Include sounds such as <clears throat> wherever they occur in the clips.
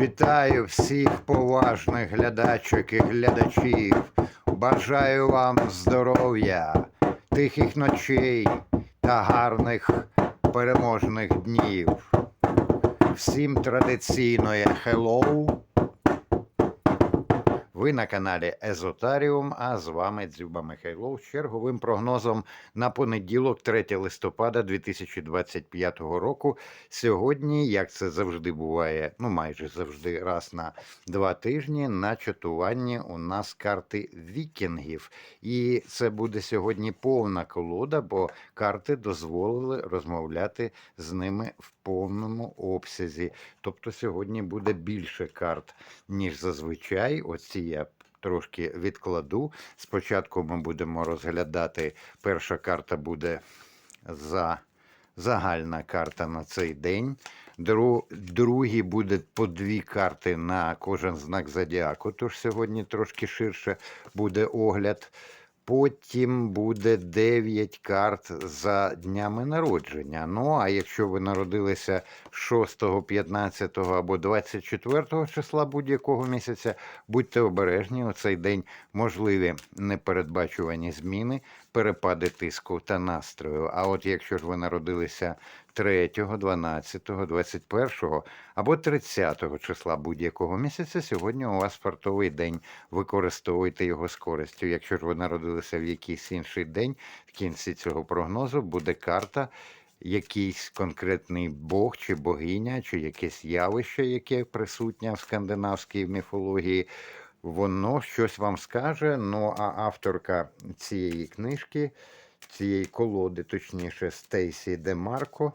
Вітаю всіх поважних глядачок і глядачів. Бажаю вам здоров'я, тихих ночей та гарних переможних днів. Всім традиційно я хеллоу. Ви на каналі Езотаріум, а з вами Дзюба Михайлов з черговим прогнозом на понеділок, 3 листопада 2025 року. Сьогодні, як це завжди буває, ну майже завжди раз на два тижні, на чатуванні у нас карти вікінгів. І це буде сьогодні повна колода, бо карти дозволили розмовляти з ними в повному обсязі. Тобто сьогодні буде більше карт, ніж зазвичай. Оці я трошки відкладу. Спочатку ми будемо розглядати. Перша карта буде за загальна карта на цей день. Дру, другі буде по дві карти на кожен знак зодіаку. Тож сьогодні трошки ширше буде огляд. Потім буде 9 карт за днями народження. Ну, а якщо ви народилися 6, 15 або 24 числа будь-якого місяця, будьте обережні. У цей день можливі непередбачувані зміни, перепади тиску та настрою. А от якщо ж ви народилися 3, 12, 21 або 30 числа будь-якого місяця, сьогодні у вас фартовий день. Використовуйте його з користю. Якщо ж ви народилися в якийсь інший день, в кінці цього прогнозу буде карта. Якийсь конкретний бог чи богиня, чи якесь явище, яке присутнє в скандинавській міфології, воно щось вам скаже. Ну а авторка цієї книжки, цієї колоди, точніше, Стейсі Демарко,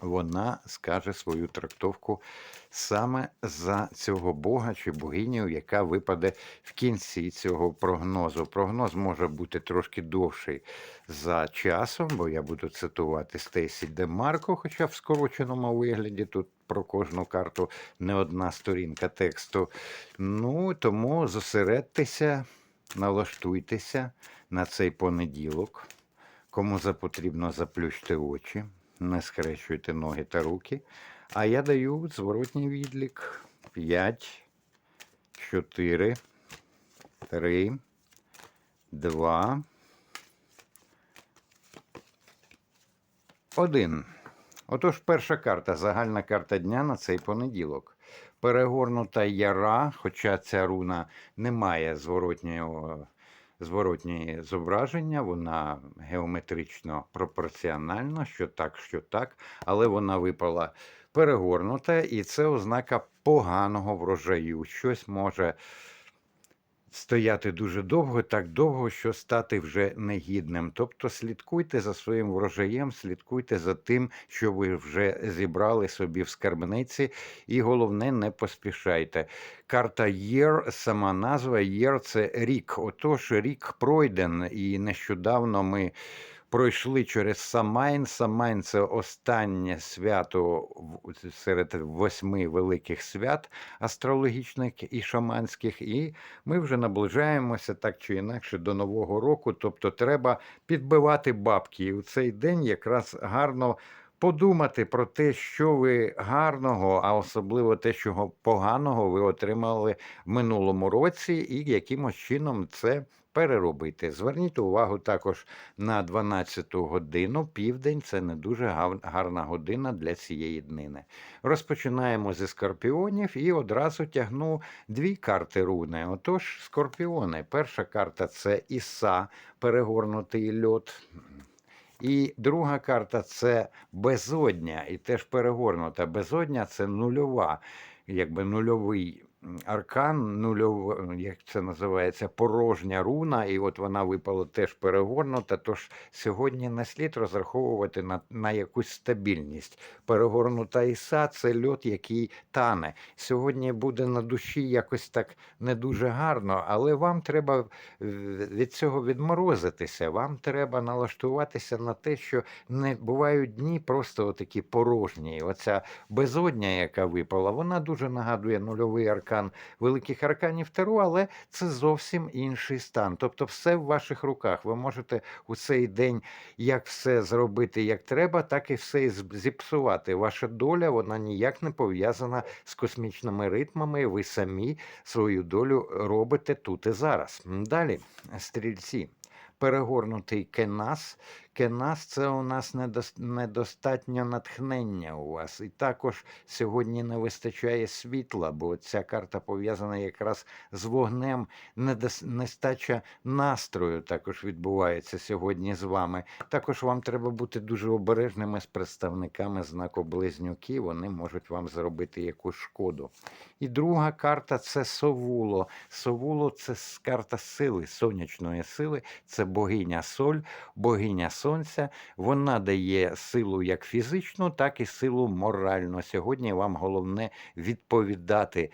вона скаже свою трактовку саме за цього бога чи богиню, яка випаде в кінці цього прогнозу. Прогноз може бути трошки довший за часом, бо я буду цитувати Стейсі Демарко, хоча в скороченому вигляді тут про кожну карту не одна сторінка тексту. Ну тому зосередьтеся, налаштуйтеся на цей понеділок. Кому запотрібно, заплющте очі, не скрещуйте ноги та руки. А я даю зворотній відлік. 5, 4, 3, 2, 1. Отож, перша карта, загальна карта дня на цей понеділок. Перегорнута яра, хоча ця руна не має зворотнього зворотнє зображення, вона геометрично пропорціональна, що так, що так, але вона випала перегорнута, і це ознака поганого врожаю. Щось може стояти дуже довго, так довго, що стати вже негідним. Тобто слідкуйте за своїм врожаєм, слідкуйте за тим, що ви вже зібрали собі в скарбниці, і головне, не поспішайте. Карта Єр, сама назва Єр – це рік. Отож, рік пройден, і нещодавно ми. Пройшли через Самайн. Самайн це останнє свято серед восьми великих свят астрологічних і шаманських, і ми вже наближаємося так чи інакше до Нового року. Тобто треба підбивати бабки. І у цей день якраз гарно подумати про те, що ви гарного, а особливо те, що поганого ви отримали в минулому році, і якимось чином це переробити. Зверніть увагу також на 12 годину. Південь це не дуже гарна година для цієї днини. Розпочинаємо зі скорпіонів і одразу тягну дві карти руни. Отож, скорпіони. Перша карта це Іса, перегорнутий льот. І друга карта це безодня, і теж перегорнута. Безодня це нульова, якби нульовий аркан, нульов, як це називається, порожня руна, і от вона випала теж перегорнута. Тож сьогодні не слід розраховувати на, на якусь стабільність. Перегорнута іса це льот, який тане. Сьогодні буде на душі якось так не дуже гарно, але вам треба е, від цього відморозитися. Вам треба налаштуватися на те, що не бувають дні просто такі порожні. Оця безодня, яка випала, вона дуже нагадує нульовий аркан аркан великих арканів Таро, але це зовсім інший стан. Тобто, все в ваших руках. Ви можете у цей день як все зробити як треба, так і все зіпсувати. Ваша доля вона ніяк не пов'язана з космічними ритмами. Ви самі свою долю робите тут і зараз. Далі, стрільці. Перегорнутий кенас. Кенас це у нас недостатньо натхнення у вас. І також сьогодні не вистачає світла, бо ця карта пов'язана якраз з вогнем. Нестача настрою також відбувається сьогодні з вами. Також вам треба бути дуже обережними з представниками знаку близнюки. Вони можуть вам зробити якусь шкоду. І друга карта це Совуло. Совуло це карта сили, сонячної сили. Це богиня Соль, богиня Сонця. Вона дає силу як фізичну, так і силу моральну. Сьогодні вам головне відповідати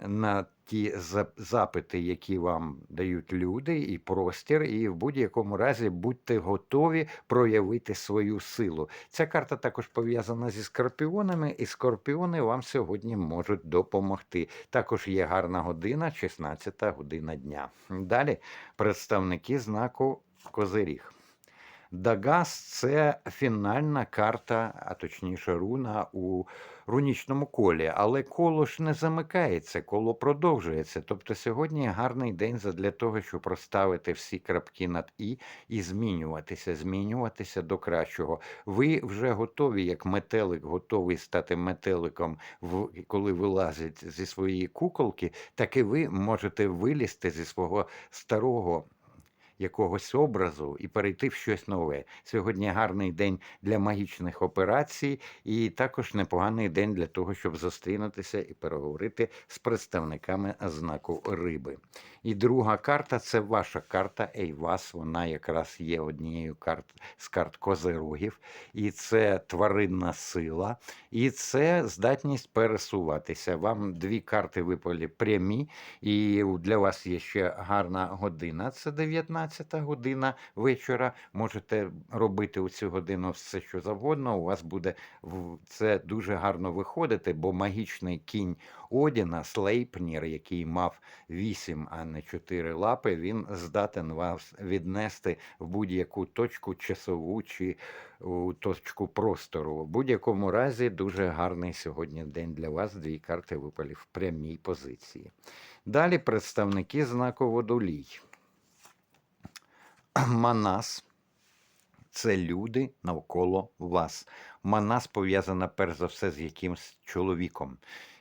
на ті запити, які вам дають люди, і простір, і в будь-якому разі будьте готові проявити свою силу. Ця карта також пов'язана зі скорпіонами, і скорпіони вам сьогодні можуть допомогти. Також є гарна година, 16 година дня. Далі представники знаку Козиріг. Дагас це фінальна карта, а точніше руна у рунічному колі. Але коло ж не замикається, коло продовжується. Тобто сьогодні гарний день для того, щоб розставити всі крапки над і і змінюватися, змінюватися до кращого. Ви вже готові, як метелик, готовий стати метеликом, коли вилазить зі своєї куколки, так і ви можете вилізти зі свого старого якогось образу і перейти в щось нове. Сьогодні гарний день для магічних операцій, і також непоганий день для того, щоб зустрінутися і переговорити з представниками знаку риби. І друга карта це ваша карта Ейвас. Вона якраз є однією карт з карт козирогів, і це тваринна сила, і це здатність пересуватися. Вам дві карти випали прямі, і для вас є ще гарна година. Це 19 година вечора. Можете робити у цю годину все, що завгодно. У вас буде це дуже гарно виходити, бо магічний кінь Одіна, Слейпнір, який мав 8, а не 4 лапи, він здатен вас віднести в будь-яку точку часову чи у точку простору. В будь-якому разі дуже гарний сьогодні день для вас. Дві карти випали в прямій позиції. Далі представники знаку водолій. <clears throat> Манас це люди навколо вас. Манас пов'язана перш за все з якимсь чоловіком.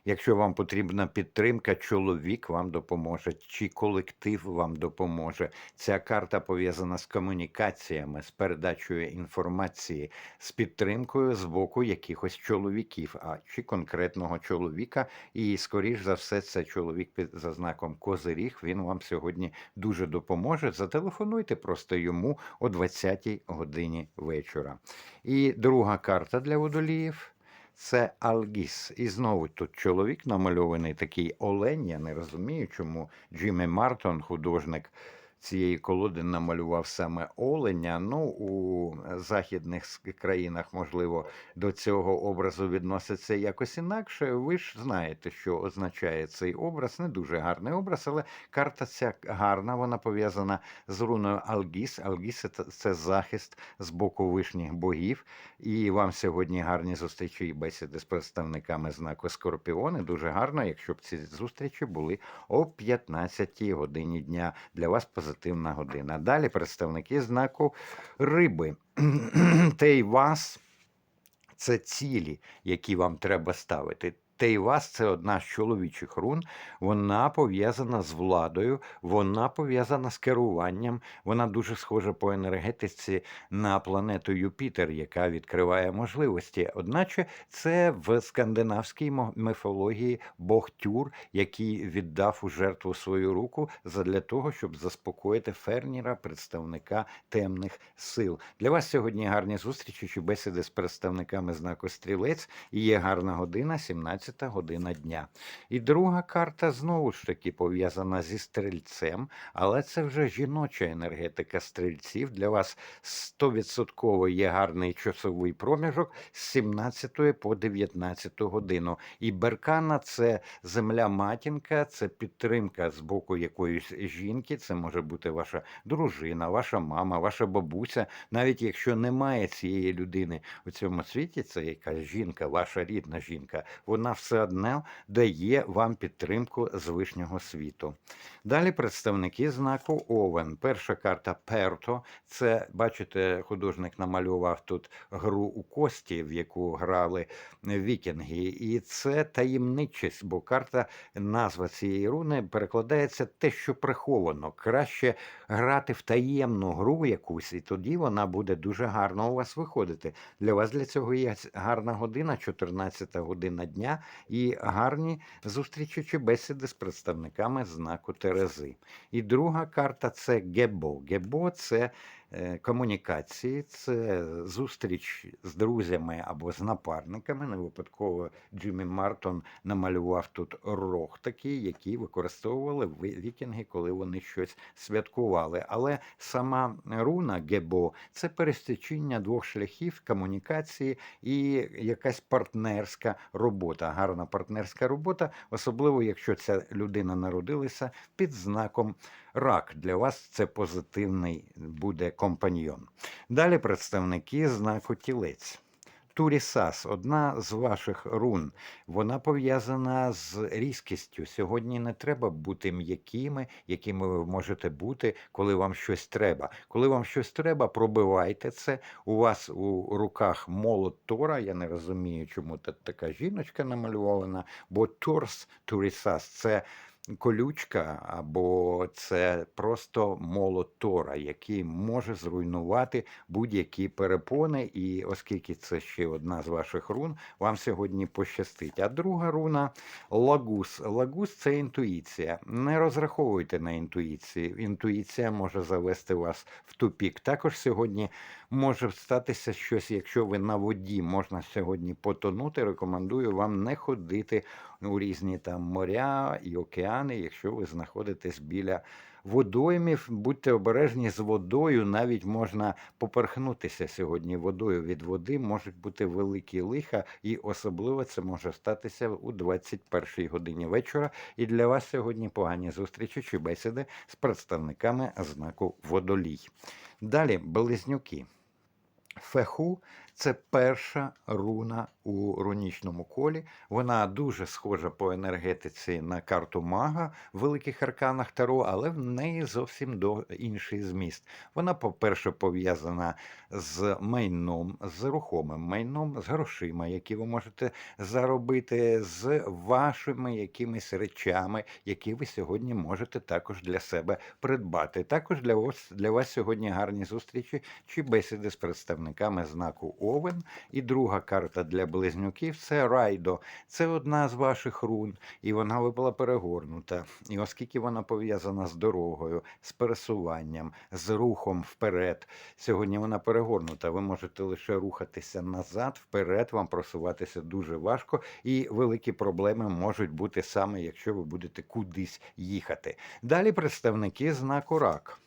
Якщо вам потрібна підтримка, чоловік вам допоможе, чи колектив вам допоможе. Ця карта пов'язана з комунікаціями, з передачею інформації, з підтримкою з боку якихось чоловіків, а чи конкретного чоловіка. І, скоріш за все, це чоловік під за знаком Козиріг. Він вам сьогодні дуже допоможе. Зателефонуйте просто йому о 20-й годині вечора. І друга карта для водоліїв. Це Алгіс. І знову тут чоловік намальований такий олень. Я не розумію, чому Джиммі Мартон, художник цієї колоди, намалював саме оленя. Ну, у західних країнах, можливо, до цього образу відноситься якось інакше. Ви ж знаєте, що означає цей образ. Не дуже гарний образ, але карта ця гарна, вона пов'язана з руною Алгіс. Алгіс це, захист з боку вишніх богів. І вам сьогодні гарні зустрічі і бесіди з представниками знаку Скорпіони. Дуже гарно, якщо б ці зустрічі були о 15 годині дня. Для вас позитивна година. Далі представники знаку Риби. <clears throat> Тейвас це цілі, які вам треба ставити. Тейвас це одна з чоловічих рун. Вона пов'язана з владою, вона пов'язана з керуванням. Вона дуже схожа по енергетиці на планету Юпітер, яка відкриває можливості. Одначе це в скандинавській міфології Бог Тюр, який віддав у жертву свою руку задля того, щоб заспокоїти ферніра, представника темних сил. Для вас сьогодні гарні зустрічі чи бесіди з представниками знаку Стрілець. І є гарна година, 17 14 година дня. І друга карта знову ж таки пов'язана зі стрільцем, але це вже жіноча енергетика стрільців. Для вас 100% є гарний часовий проміжок з 17 по 19 годину. І беркана це земля матінка, це підтримка з боку якоїсь жінки. Це може бути ваша дружина, ваша мама, ваша бабуся. Навіть якщо немає цієї людини у цьому світі, це якась жінка, ваша рідна жінка, вона все одно дає вам підтримку з вишнього світу. Далі представники знаку Овен. Перша карта Перто. Це, бачите, художник намалював тут гру у кості, в яку грали вікінги. І це таємничість, бо карта, назва цієї руни перекладається те, що приховано. Краще грати в таємну гру якусь, і тоді вона буде дуже гарно у вас виходити. Для вас для цього є гарна година, 14 година дня, і гарні зустрічі чи бесіди з представниками знаку Терези. І друга карта це Гебо. Гебо це комунікації, це зустріч з друзями або з напарниками. Не випадково Джиммі Мартон намалював тут рог такий, який використовували ви- вікінги, коли вони щось святкували. Але сама руна Гебо це пересічення двох шляхів комунікації і якась партнерська робота. Гарна партнерська робота, особливо якщо ця людина народилася під знаком рак. Для вас це позитивний буде компаньйон. Далі представники знаку тілець. Турісас, одна з ваших рун, вона пов'язана з різкістю. Сьогодні не треба бути м'якими, якими ви можете бути, коли вам щось треба. Коли вам щось треба, пробивайте це. У вас у руках молот Тора. Я не розумію, чому така жіночка намальована, бо Торс Турісас це колючка або це просто молот Тора, який може зруйнувати будь-які перепони. І оскільки це ще одна з ваших рун, вам сьогодні пощастить. А друга руна лагус. Лагус це інтуїція. Не розраховуйте на інтуїцію. Інтуїція може завести вас в тупік. Також сьогодні може статися щось, якщо ви на воді можна сьогодні потонути. Рекомендую вам не ходити у різні там моря і океани, якщо ви знаходитесь біля водоймів. Будьте обережні з водою, навіть можна поперхнутися сьогодні водою від води, можуть бути великі лиха, і особливо це може статися у 21 годині вечора. І для вас сьогодні погані зустрічі чи бесіди з представниками знаку водолій. Далі близнюки. Феху це перша руна у рунічному колі. Вона дуже схожа по енергетиці на карту мага в великих арканах Таро, але в неї зовсім до інший зміст. Вона, по-перше, пов'язана з майном, з рухомим майном, з грошима, які ви можете заробити, з вашими якимись речами, які ви сьогодні можете також для себе придбати. Також для вас для вас сьогодні гарні зустрічі чи бесіди з представниками знаку Овен. І друга карта для близнюків це Райдо. Це одна з ваших рун, і вона випала перегорнута. І оскільки вона пов'язана з дорогою, з пересуванням, з рухом вперед, сьогодні вона перегорнута. Ви можете лише рухатися назад, вперед, вам просуватися дуже важко, і великі проблеми можуть бути саме, якщо ви будете кудись їхати. Далі представники знаку рак.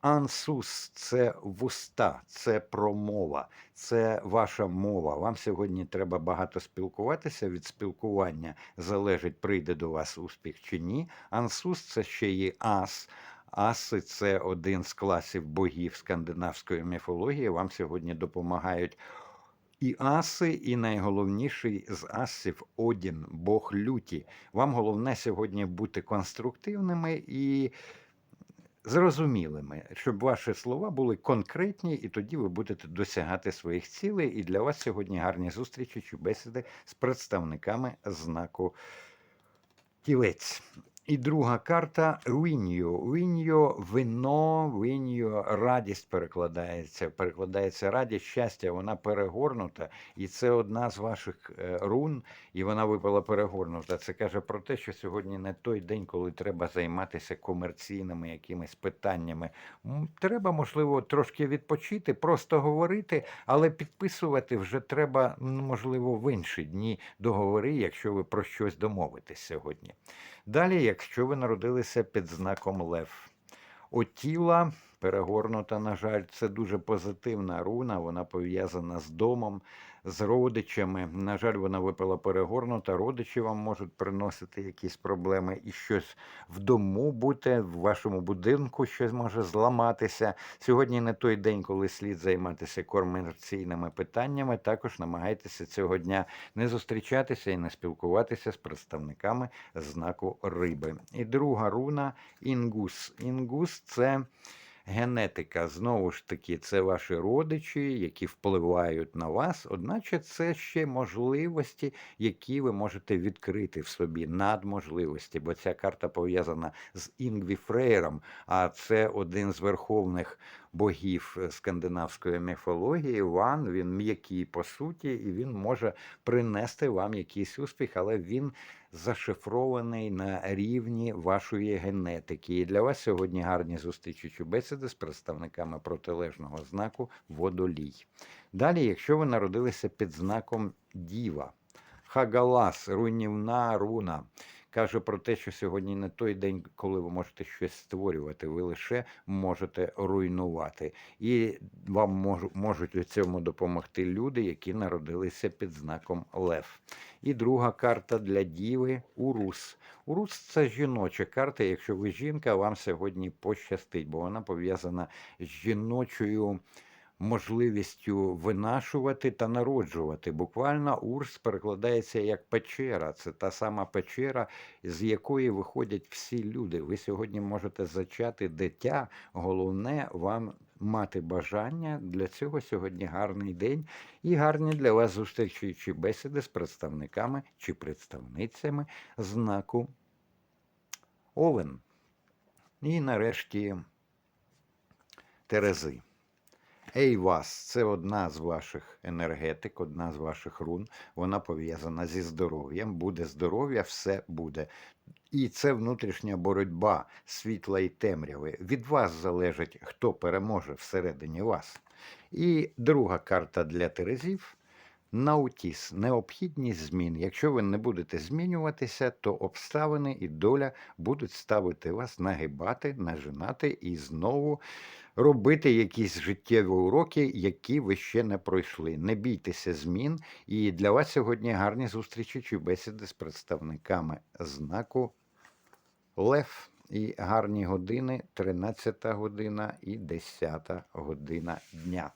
Ансус це вуста, це промова, це ваша мова. Вам сьогодні треба багато спілкуватися. Від спілкування залежить, прийде до вас успіх чи ні. Ансус це ще є ас. Аси це один з класів богів скандинавської міфології. Вам сьогодні допомагають і аси, і найголовніший з асів Одін, Бог люті. Вам головне сьогодні бути конструктивними і зрозумілими, щоб ваші слова були конкретні, і тоді ви будете досягати своїх цілей. І для вас сьогодні гарні зустрічі чи бесіди з представниками знаку тілець. І друга карта Віньо. Віньо вино, віньо радість перекладається. Перекладається радість, щастя, вона перегорнута. І це одна з ваших е, рун, і вона випала перегорнута. Це каже про те, що сьогодні не той день, коли треба займатися комерційними якимись питаннями. Треба, можливо, трошки відпочити, просто говорити, але підписувати вже треба, можливо, в інші дні договори, якщо ви про щось домовитесь сьогодні. Далі, якщо ви народилися під знаком Лев, Отіла перегорнута, на жаль, це дуже позитивна руна, вона пов'язана з домом, з родичами. На жаль, вона випала перегорнута. Родичі вам можуть приносити якісь проблеми і щось в дому бути, в вашому будинку щось може зламатися. Сьогодні не той день, коли слід займатися комерційними питаннями. Також намагайтеся цього дня не зустрічатися і не спілкуватися з представниками знаку риби. І друга руна інгус. Інгус це генетика. Знову ж таки, це ваші родичі, які впливають на вас, одначе це ще можливості, які ви можете відкрити в собі, надможливості, бо ця карта пов'язана з Інгві Фрейром, а це один з верховних богів е, скандинавської міфології. Ван він м'який по суті, і він може принести вам якийсь успіх, але він зашифрований на рівні вашої генетики. І для вас сьогодні гарні зустрічі бесіди з представниками протилежного знаку водолій. Далі, якщо ви народилися під знаком Діва, Хагалас, руйнівна руна. Каже про те, що сьогодні не той день, коли ви можете щось створювати, ви лише можете руйнувати. І вам можу- можуть у цьому допомогти люди, які народилися під знаком Лев. І друга карта для діви Урус. Урус це жіноча карта. Якщо ви жінка, вам сьогодні пощастить, бо вона пов'язана з жіночою можливістю винашувати та народжувати. Буквально Урс перекладається як печера. Це та сама печера, з якої виходять всі люди. Ви сьогодні можете зачати дитя. Головне вам мати бажання. Для цього сьогодні гарний день і гарні для вас зустрічі чи бесіди з представниками чи представницями знаку Овен. І нарешті Терези. Ейвас це одна з ваших енергетик, одна з ваших рун. Вона пов'язана зі здоров'ям. Буде здоров'я, все буде. І це внутрішня боротьба світла і темряви. Від вас залежить, хто переможе всередині вас. І друга карта для Терезів. Наутіс, необхідність змін. Якщо ви не будете змінюватися, то обставини і доля будуть ставити вас нагибати, нажинати і знову робити якісь життєві уроки, які ви ще не пройшли. Не бійтеся змін. І для вас сьогодні гарні зустрічі чи бесіди з представниками знаку Лев. І гарні години 13 година і 10 година дня.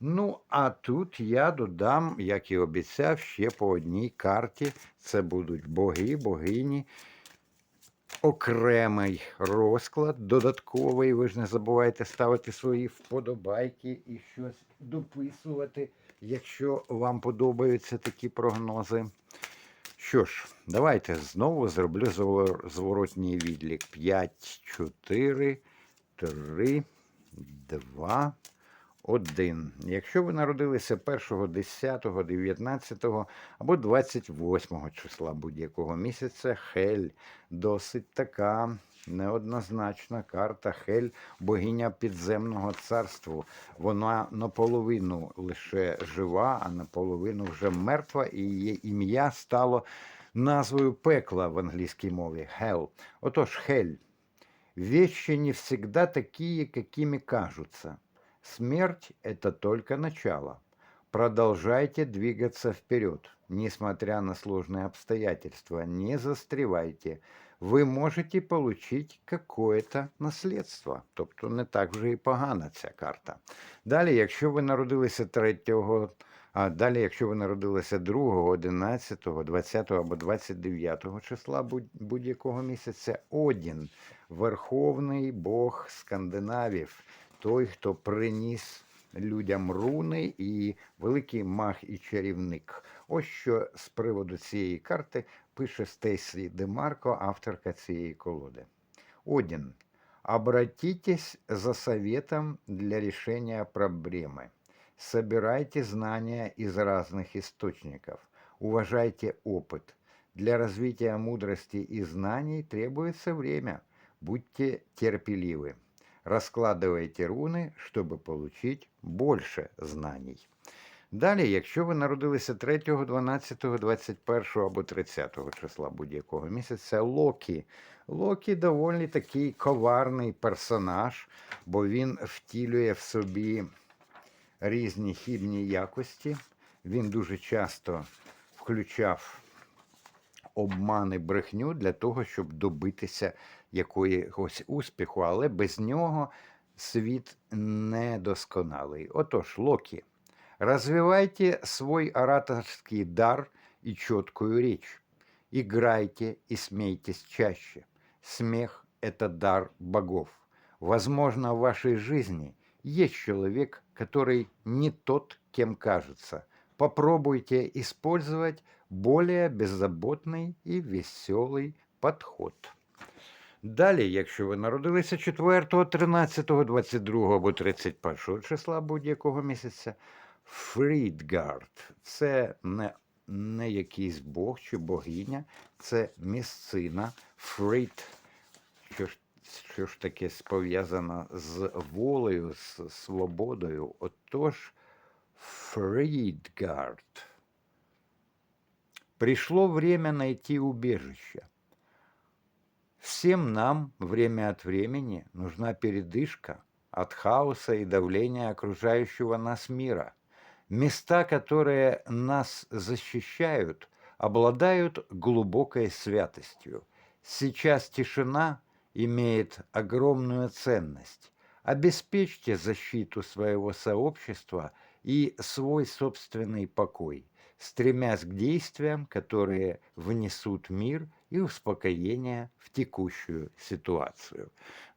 Ну, а тут я додам, як і обіцяв, ще по одній карті. Це будуть боги, богині. Окремий розклад, додатковий. Ви ж не забувайте ставити свої вподобайки і щось дописувати, якщо вам подобаються такі прогнози. Що ж, давайте знову зроблю зворотній відлік. 5, 4, 3, 2, 1. Якщо ви народилися 1, 10, 19 або 28 числа будь-якого місяця, Хель досить така неоднозначна карта. Хель богиня підземного царства. Вона наполовину лише жива, а наполовину вже мертва, і її ім'я стало назвою пекла в англійській мові Hell. Отож, Хель. Вещи не всегда такие, какими кажутся. Смерть – это только начало. Продолжайте двигаться вперед, несмотря на сложные обстоятельства. Не застревайте. Ви можете получить какое-то наслідство. Тобто не так вже і погана ця карта. Далі, якщо ви народилися 3, а далі, якщо ви народилися 2, 11, 20 або 29 числа будь- будь-якого місяця, Одін, верховний бог скандинавів, той, хто приніс людям руни і великий маг і чарівник. Ось що з приводу цієї карти пише Стейсі Демарко, авторка цієї колоди. Один. Обратитесь за советом для решения проблемы. Собирайте знания из разных источников. Уважайте опыт. Для развития мудрости и знаний требуется время. Будьте терпеливы. Розкладуйте руни, щоб получить більше знань. Далі, якщо ви народилися 3, 12, 21 або 30 числа будь-якого місяця, Локі. Локі доволі такий коварний персонаж, бо він втілює в собі різні хібні якості. Він дуже часто включав обмани брехню для того, щоб добитися якогось успіху, але без нього світ недосконалий. Отож, Локі, развивайте свой ораторский дар и четкую речь. Играйте и смейтесь чаще. Смех – это дар богов. Возможно, в вашей жизни есть человек, который не тот, кем кажется. Попробуйте использовать более беззаботный і веселий підход. Далі, якщо ви народилися 4, 13, 22 або 31 числа будь-якого місяця, Фрідгард це не, не якийсь бог чи богиня, це місцина Фрід, що ж, що ж таке пов'язано з волею, з свободою. Отож, Фридгард. Пришло время найти убежище. Всем нам время от времени нужна передышка от хаоса и давления окружающего нас мира. Места, которые нас защищают, обладают глубокой святостью. Сейчас тишина имеет огромную ценность. Обеспечьте защиту своего сообщества и свой собственный покой – стремясь к действиям, которые внесут мир і успокоєння в текущую ситуацію.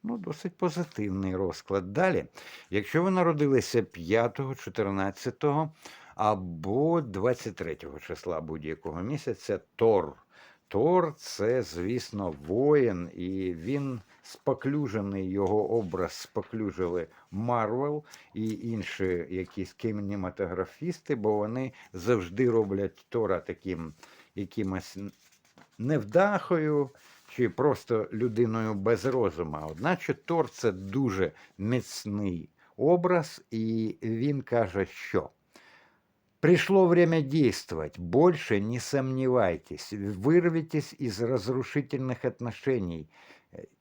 Ну, досить позитивний розклад. Далі, якщо ви народилися 5, 14 або 23 числа будь-якого місяця, Тор. Тор це, звісно, воїн, і він споклюжений його образ споклюжили Марвел і інші якісь кінематографісти, бо вони завжди роблять Тора таким якимось невдахою чи просто людиною без розуму. Одначе Тор це дуже міцний образ, і він каже, що. Пришло время действовать. Больше не сомневайтесь. Вырвитесь из разрушительных отношений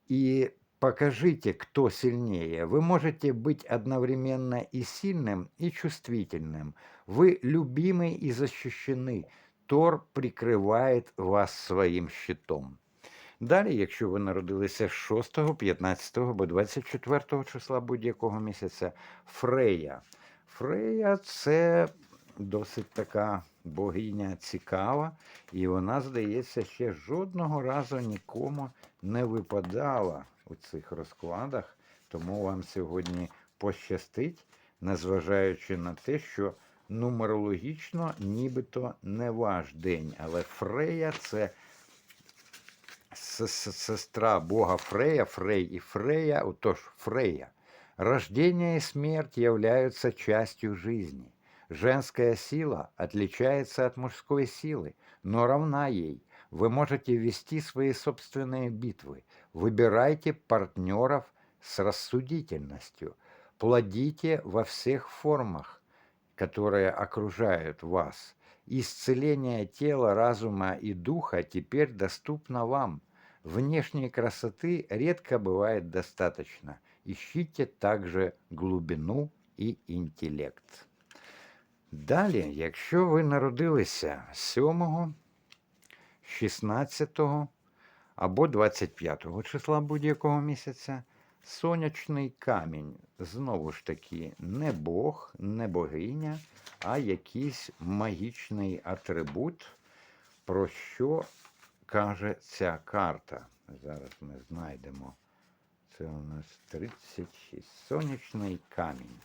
и покажите, кто сильнее. Вы можете быть одновременно и сильным, и чувствительным. Вы любимы и защищены. Тор прикриває вас своїм щитом. Далі, якщо ви народилися 6, 15 або 24 числа будь-якого місяця, Фрея. Фрея це досить така богиня цікава, і вона, здається, ще жодного разу нікому не випадала у цих розкладах, тому вам сьогодні пощастить, незважаючи на те, що нумерологічно нібито не ваш день. Але Фрея це сестра Бога Фрея, Фрей і Фрея, отож Фрея. Рождение и смерть являются частью жизни. Женская сила отличается от мужской силы, но равна ей. Вы можете вести свои собственные битвы. Выбирайте партнеров с рассудительностью. Плодите во всех формах, Которые окружают вас. Исцеление тела, разума и духа теперь доступно вам. Внешней красоты редко бывает достаточно. Ищите также глубину и интеллект. Далі, якщо ви народилися 7, 16 або 25 числа будь-якого місяця, сонячний камінь, знову ж таки, не Бог, не богиня, а якийсь магічний атрибут, про що каже ця карта. Зараз ми знайдемо. Це у нас 36. Сонячний камінь.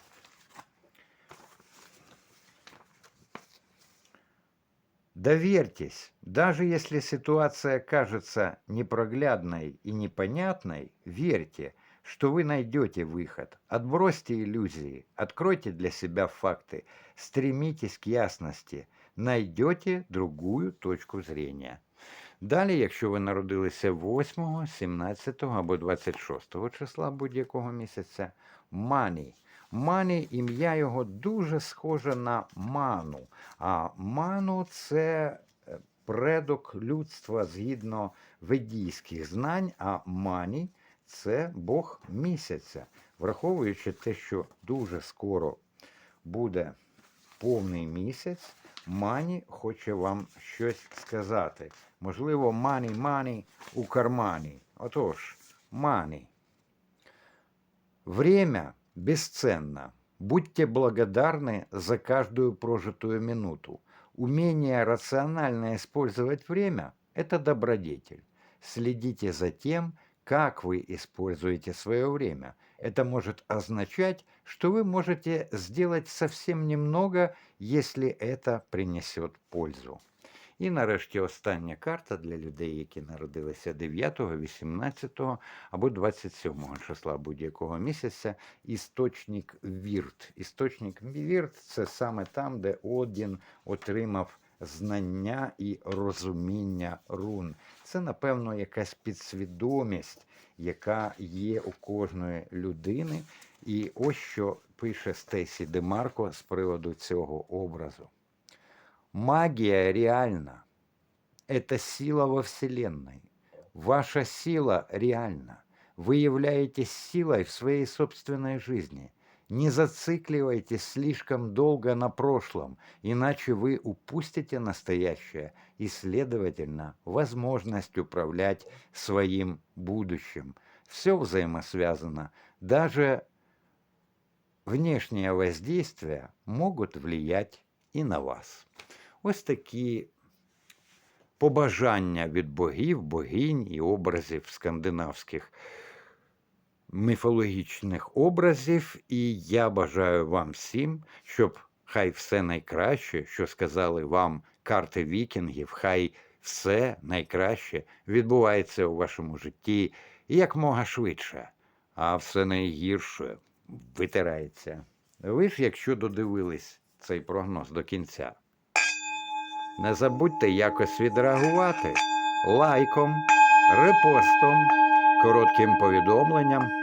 Доверьтесь, даже если ситуация кажется непроглядной и непонятной, верьте, что вы найдете выход. Отбросьте иллюзии, откройте для себя факты, стремитесь к ясности, найдете другую точку зрения. Далі, якщо ви народилися 8, 17 або 26 числа будь-якого місяця, мані. Мані, ім'я його дуже схоже на ману. А ману це е, предок людства згідно ведійських знань, а мані це Бог місяця. Враховуючи те, що дуже скоро буде повний місяць, Мані хоче вам щось сказати. Можливо, мані мані у кармані. Отож, мані. Время бесценно. Будьте благодарны за каждую прожитую минуту. Умение рационально использовать время – это добродетель. Следите за тем, как вы используете свое время. Это может означать, что вы можете сделать совсем немного, если это принесет пользу. І нарешті остання карта для людей, які народилися 9, 18 або 27 числа будь-якого місяця. Істочник Вірт. Істочник Вірт це саме там, де Одін отримав знання і розуміння рун. Це, напевно, якась підсвідомість, яка є у кожної людини. І ось що пише Стейсі Демарко з приводу цього образу. Магия реальна. Это сила во Вселенной. Ваша сила реальна. Вы являетесь силой в своей собственной жизни. Не зацикливайтесь слишком долго на прошлом, иначе вы упустите настоящее и, следовательно, возможность управлять своим будущим. Все взаимосвязано. Даже внешние воздействия могут влиять и на вас. Ось такі побажання від богів, богинь і образів скандинавських Міфологічних образів. І я бажаю вам всім, щоб хай все найкраще, що сказали вам карти вікінгів, хай все найкраще відбувається у вашому житті якмога швидше, а все найгірше витирається. Ви ж, якщо додивились цей прогноз до кінця, не забудьте якось відреагувати лайком, репостом, коротким повідомленням.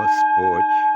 Господь.